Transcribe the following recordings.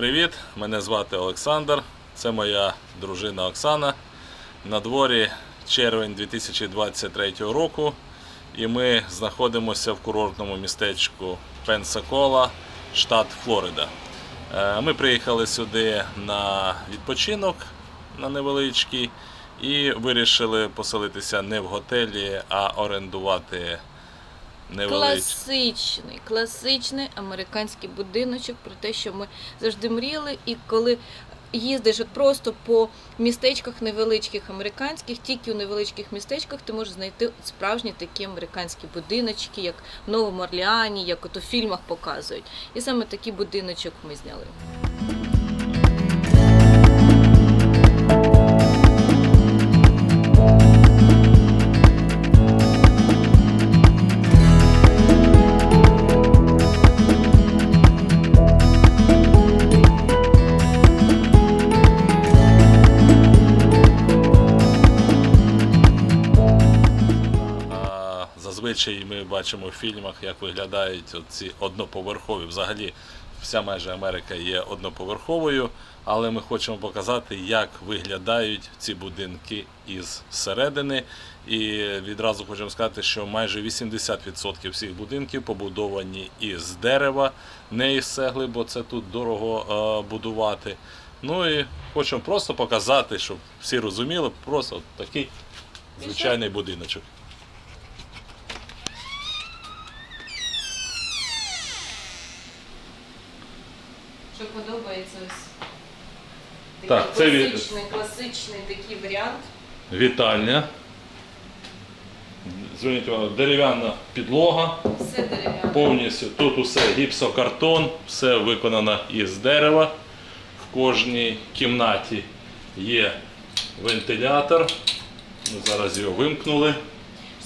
Привіт, мене звати Олександр. Це моя дружина Оксана. На дворі червень 2023 року. І ми знаходимося в курортному містечку Пенсакола, штат Флорида. Е, Ми приїхали сюди на відпочинок на невеличкий і вирішили поселитися не в готелі, а орендувати Класичний, класичний американський будиночок про те, що ми завжди мріяли. І коли їздиш от просто по містечках невеличких американських, тільки у невеличких містечках ти можеш знайти справжні такі американські будиночки, як в Новому Орлеані, як от у фільмах показують. І саме такий будиночок ми зняли. Зазвичай ми бачимо в фільмах, як виглядають ці одноповерхові. Взагалі, вся майже Америка є одноповерховою, але ми хочемо показати, як виглядають ці будинки із середини. І відразу хочемо сказати, що майже 80% всіх будинків побудовані із дерева, не із цегли, бо це тут дорого е, будувати. Ну і хочемо просто показати, щоб всі розуміли, просто такий звичайний будиночок. Так, це від- класичний, класичний такий варіант. Вітальня. Зверніть увагу, дерев'яна підлога, Все дерев'яне. повністю тут усе гіпсокартон, все виконано із дерева. В кожній кімнаті є вентилятор. Ми зараз його вимкнули.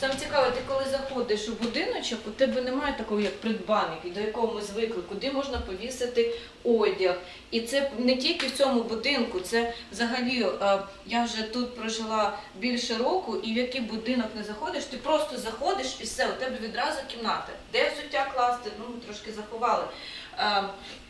Саме цікаве, ти коли заходиш у будиночок, у тебе немає такого, як придбаник, до якого ми звикли, куди можна повісити одяг. І це не тільки в цьому будинку, це взагалі е, я вже тут прожила більше року, і в який будинок не заходиш, ти просто заходиш і все, у тебе відразу кімната. Де взуття класти? Ну, ми трошки заховали. Е,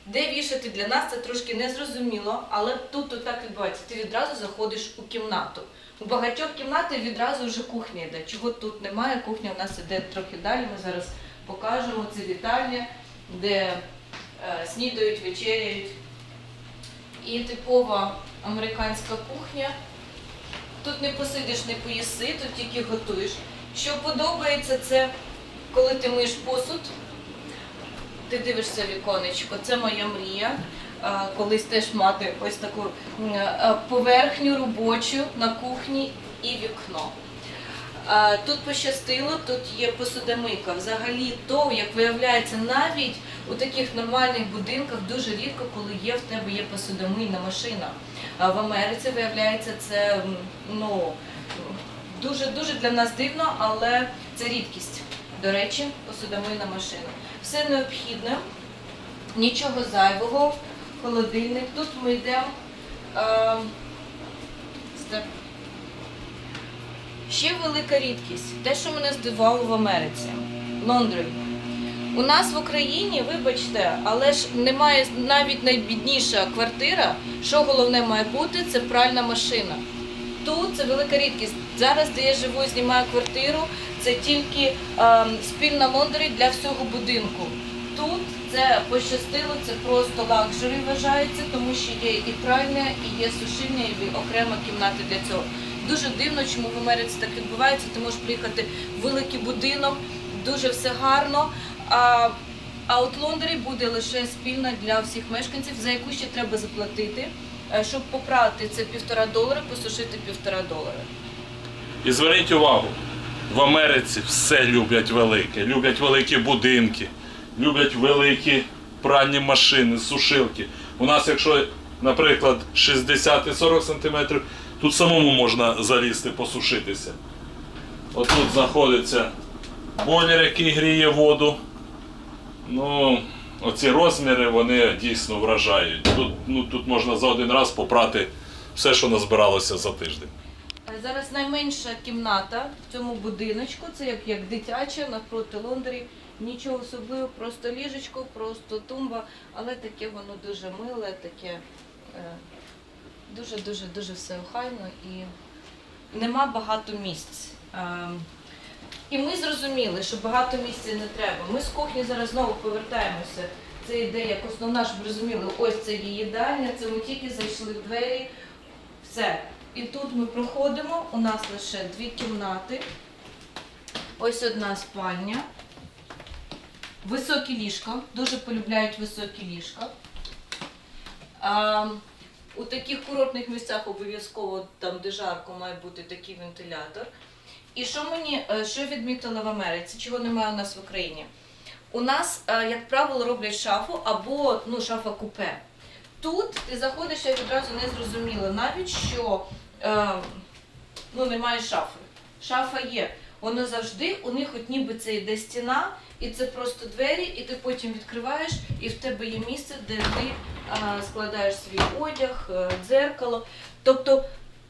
Де вішати для нас це трошки незрозуміло, але тут отак відбувається. Ти відразу заходиш у кімнату. У багатьох кімнатах відразу вже кухня йде. Чого тут немає? Кухня у нас іде трохи далі. Ми зараз покажемо. Це вітальня, де е, снідають, вечеряють. І типова американська кухня. Тут не посидиш, не поїси, тут тільки готуєш. Що подобається, це коли ти миєш посуд, ти дивишся віконечко. Це моя мрія. Колись теж мати ось таку поверхню робочу на кухні і вікно. Тут пощастило, тут є посудомийка. Взагалі, то, як виявляється, навіть у таких нормальних будинках дуже рідко, коли є в тебе є посудомийна машина. В Америці виявляється це ну, дуже дуже для нас дивно, але це рідкість. До речі, посудомийна машина. Все необхідне, нічого зайвого, холодильник. Тут ми йдемо. Е. Ще велика рідкість. Те, що мене здивувало в Америці. Лондон. У нас в Україні, вибачте, але ж немає навіть найбідніша квартира. Що головне має бути, це пральна машина. Тут це велика рідкість. Зараз, де я живу знімаю квартиру, це тільки ем, спільна лондері для всього будинку. Це пощастило, це просто лакшері вважається, тому що є і пральня, і є сушильня, і окрема кімната для цього. Дуже дивно, чому в Америці так відбувається. Ти можеш приїхати в великий будинок, дуже все гарно. А, а от лондері буде лише спільна для всіх мешканців, за яку ще треба заплатити. Е, Щоб попрати це півтора долара, посушити півтора долара. І зверніть увагу, в Америці все люблять велике, люблять великі будинки, люблять великі пральні машини, сушилки. У нас, якщо, наприклад, 60 і 40 см, тут самому можна залізти, посушитися. Отут знаходиться бойлер, який гріє воду. Ну, оці розміри вони дійсно вражають. Тут, ну, тут можна за один раз попрати все, що назбиралося за тиждень. Е, Зараз найменша кімната в цьому будиночку, це як, як дитяча навпроти лондері. Нічого особливого, просто ліжечко, просто тумба, але таке воно дуже миле, таке дуже-дуже дуже все охайно і нема багато місць. Ем, І ми зрозуміли, що багато місця не треба. Ми з кухні зараз знову повертаємося. Це ідея як основна, щоб розуміли, ось це є їдальня, це ми тільки зайшли в двері. Все. І тут ми проходимо, у нас лише дві кімнати. Ось одна спальня. Високі ліжка. Дуже полюбляють високі ліжка. А, у таких курортних місцях обов'язково там, де жарко, має бути такий вентилятор. І що мені е, що відмітила в Америці, чого немає у нас в Україні? У нас, е, як правило, роблять шафу або ну, шафа купе. Тут ти заходиш і відразу не зрозуміло, навіть що е, ну, немає шафи. Шафа є. Воно завжди, у них от ніби це йде стіна, і це просто двері, і ти потім відкриваєш, і в тебе є місце, де ти е, складаєш свій одяг, е, дзеркало. Тобто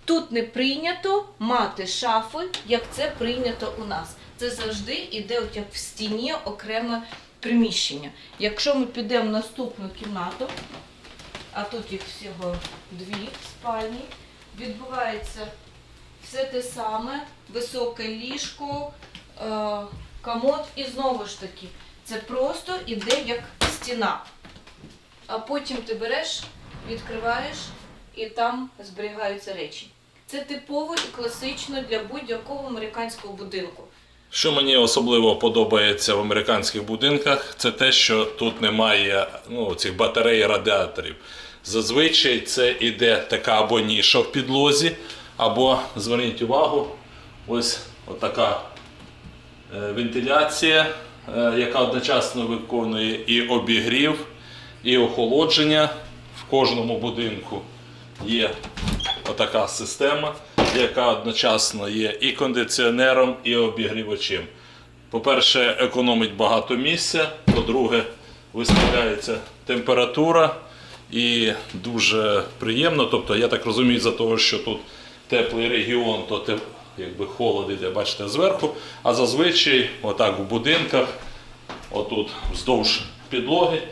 тут не прийнято мати шафи, як це прийнято у нас. Це завжди йде от як в стіні окреме приміщення. Якщо ми підемо в наступну кімнату, а тут їх всього дві спальні, відбувається все те саме, високе ліжко, е, комод і знову ж таки, це просто іде як стіна. А потім ти береш, відкриваєш і там зберігаються речі. Це типово і класично для будь-якого американського будинку. Що мені особливо подобається в американських будинках, це те, що тут немає ну, цих батарей радіаторів. Зазвичай це іде така або ніша в підлозі, або зверніть увагу, ось така е, вентиляція, е, яка одночасно виконує і обігрів, і охолодження. В кожному будинку є отака система, яка одночасно є і кондиціонером, і обігрівачем. По-перше, економить багато місця, по-друге, виставляється температура і дуже приємно. Тобто, я так розумію, за того, що тут теплий регіон, то те, якби холод іде, бачите, зверху. А зазвичай, отак в будинках, отут вздовж підлоги,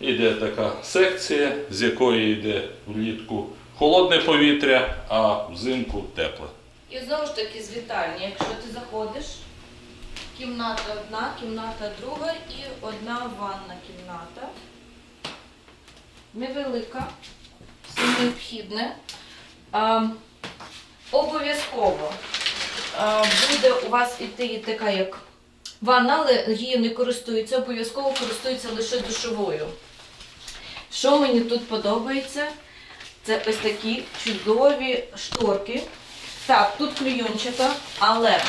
йде така секція, з якої йде влітку холодне повітря, а взимку тепле. І знову ж таки з вітальні, якщо ти заходиш, кімната одна, кімната друга і одна ванна кімната. Невелика, все необхідне. Обов'язково буде у вас іти така як ванна, але її не користуються, обов'язково користуються лише душовою. Що мені тут подобається? Це ось такі чудові шторки. Так, тут клейончата, але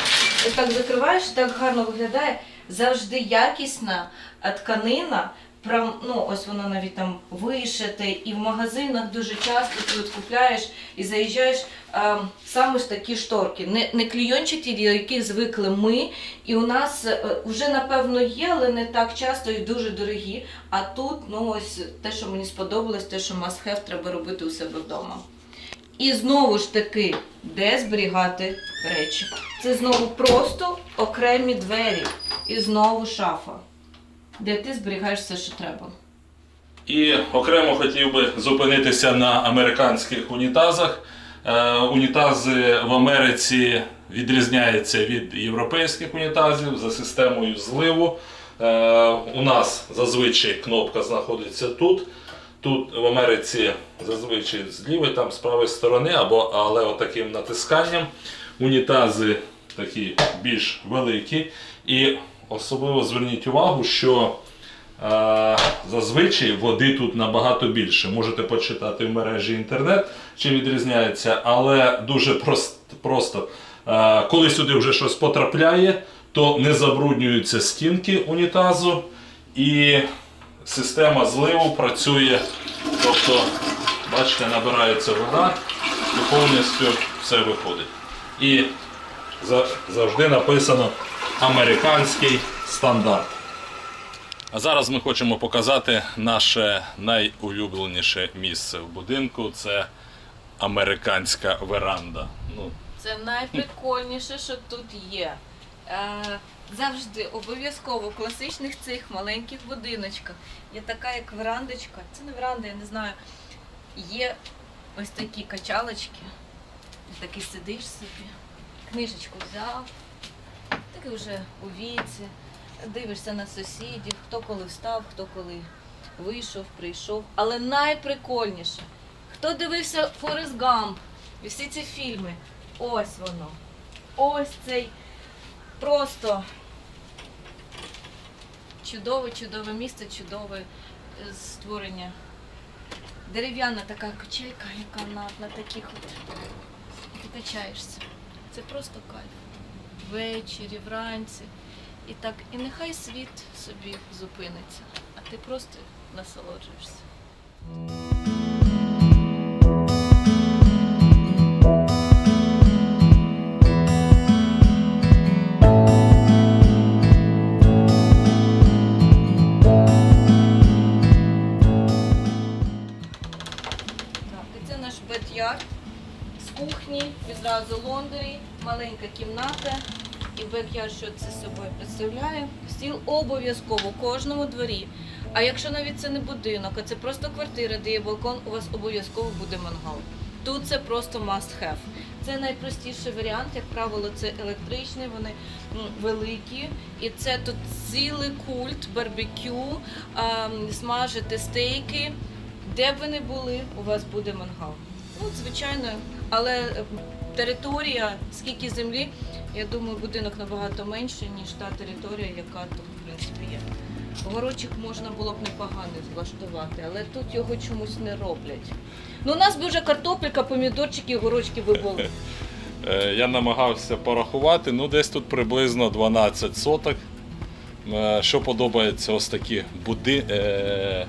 ось так закриваєш, так гарно виглядає. Завжди якісна тканина. Прям, ну, ось воно навіть там вишите, і в магазинах дуже часто ти от купляєш і заїжджаєш а, саме ж такі шторки. Не, не клейончаті, до яких звикли ми. І у нас е, вже напевно є, але не так часто і дуже дорогі. А тут, ну ось те, що мені сподобалось, те, що have треба робити у себе вдома. І знову ж таки, де зберігати речі? Це знову просто окремі двері. І знову шафа, де ти зберігаєш все, що треба. І окремо хотів би зупинитися на американських унітазах. Е, унітази в Америці відрізняються від європейських унітазів за системою зливу. Е, у нас зазвичай кнопка знаходиться тут. Тут в Америці зазвичай з лівої, там з правої сторони, або, але отаким натисканням. Унітази такі більш великі. І особливо зверніть увагу, що Е, Зазвичай води тут набагато більше. Можете почитати в мережі інтернет, чим відрізняється, але дуже прост- просто. Е, Коли сюди вже щось потрапляє, то не забруднюються стінки унітазу і система зливу працює. Тобто, бачите, набирається вода і повністю все виходить. І завжди написано американський стандарт. А зараз ми хочемо показати наше найулюбленіше місце в будинку. Це американська веранда. Ну, Це найприкольніше, що тут є. Е, Завжди обов'язково в класичних цих маленьких будиночках є така як верандочка. Це не веранда, я не знаю. Є ось такі качалочки. І таки сидиш собі, книжечку взяв, такий вже у віці, дивишся на сусідів, хто коли встав, хто коли вийшов, прийшов. Але найприкольніше, хто дивився Форест Гамп і всі ці фільми, ось воно. Ось цей просто чудове, чудове місце, чудове е, створення. Дерев'яна така качелька, яка на, на таких от і качаєшся. Це просто кайф. Ввечері, вранці. І так, і нехай світ собі зупиниться, а ти просто насолоджуєшся. Кухні, відразу лондері, маленька кімната. І бек-ярд, що це собою представляє. Стіл обов'язково в кожному дворі. А якщо навіть це не будинок, а це просто квартира, де є балкон, у вас обов'язково буде мангал. Тут це просто must have. Це найпростіший варіант, як правило, це електричний, вони великі. І це тут цілий культ, барбекю, смажити стейки. Де б ви не були, у вас буде мангал. Ну, звичайно, але е, територія, скільки землі, я думаю, будинок набагато менше, ніж та територія, яка тут, в принципі, є. Горочок можна було б непогано влаштувати, але тут його чомусь не роблять. Ну, у нас би вже картопелька, помідорчики, горочки би. Е, Я намагався порахувати, ну десь тут приблизно 12 соток. Е, Що подобається, ось такі буди...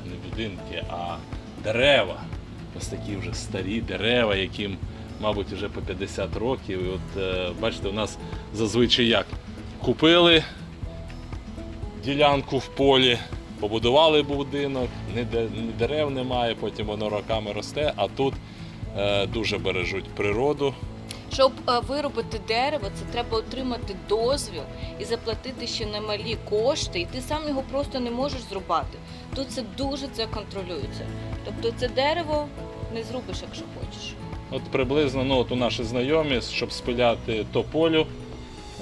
не будинки, а дерева. Ось такі вже старі дерева, яким, мабуть, вже по 50 років. І от е, бачите, у нас зазвичай як купили ділянку в полі, побудували будинок, ні дерев немає, потім воно роками росте, а тут е, дуже бережуть природу. Щоб е, виробити дерево, це треба отримати дозвіл і заплатити ще немалі кошти, і ти сам його просто не можеш зрубати. Тут це дуже це контролюється. Тобто це дерево не зрубиш, якщо хочеш. От приблизно ну, от у наші знайомі, щоб спиляти тополю,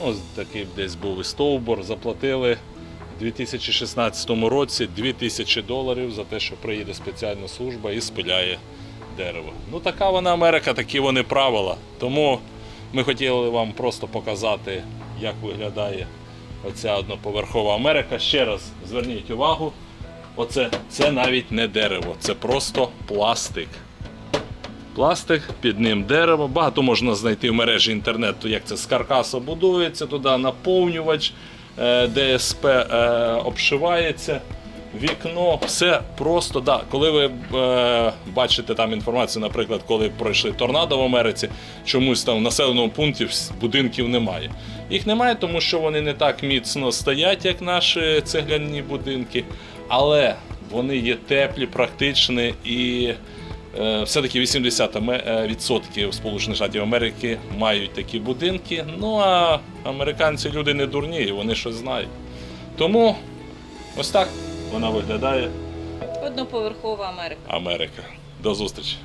ну, такий десь був і стовбур, заплатили у 2016 році 2000 доларів за те, що приїде спеціальна служба і спиляє дерево. Ну така вона Америка, такі вони правила. Тому ми хотіли вам просто показати, як виглядає оця одноповерхова Америка. Ще раз зверніть увагу, оце це навіть не дерево, це просто пластик пластик, під ним дерево. Багато можна знайти в мережі інтернету, як це з каркасу будується, туди наповнювач, е, ДСП е, обшивається. Вікно, все просто, да. Коли ви е, бачите там інформацію, наприклад, коли пройшли торнадо в Америці, чомусь там в населеному пункті будинків немає. Їх немає, тому що вони не так міцно стоять, як наші цегляні будинки, але вони є теплі, практичні і Е, Все-таки 80% Сполучених Штатів Америки мають такі будинки. Ну а американці люди не дурні, вони щось знають. Тому ось так вона виглядає Одноповерхова Америка. Америка. До зустрічі!